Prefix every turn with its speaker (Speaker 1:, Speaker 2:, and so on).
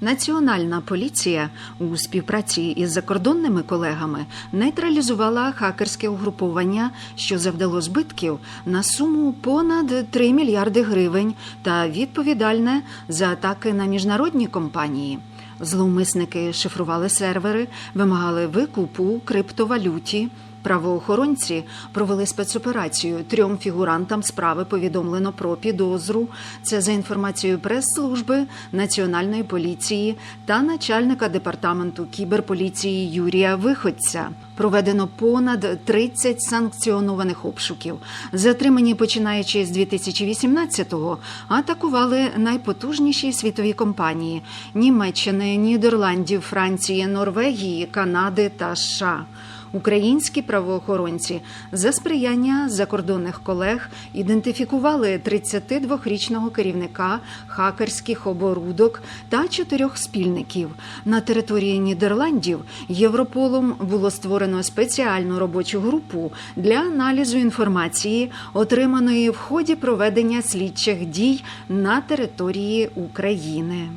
Speaker 1: Національна поліція у співпраці із закордонними колегами нейтралізувала хакерське угруповання, що завдало збитків на суму понад 3 мільярди гривень та відповідальне за атаки на міжнародні компанії. Зловмисники шифрували сервери, вимагали викупу криптовалюті. Правоохоронці провели спецоперацію. Трьом фігурантам справи повідомлено про підозру. Це за інформацією прес-служби Національної поліції та начальника департаменту кіберполіції Юрія Виходця. Проведено понад 30 санкціонованих обшуків. Затримані, починаючи з 2018-го, атакували найпотужніші світові компанії Німеччини, Нідерландів, Франції, Норвегії, Канади та США. Українські правоохоронці за сприяння закордонних колег ідентифікували 32-річного керівника хакерських оборудок та чотирьох спільників. На території Нідерландів Європолом було створено спеціальну робочу групу для аналізу інформації, отриманої в ході проведення слідчих дій на території України.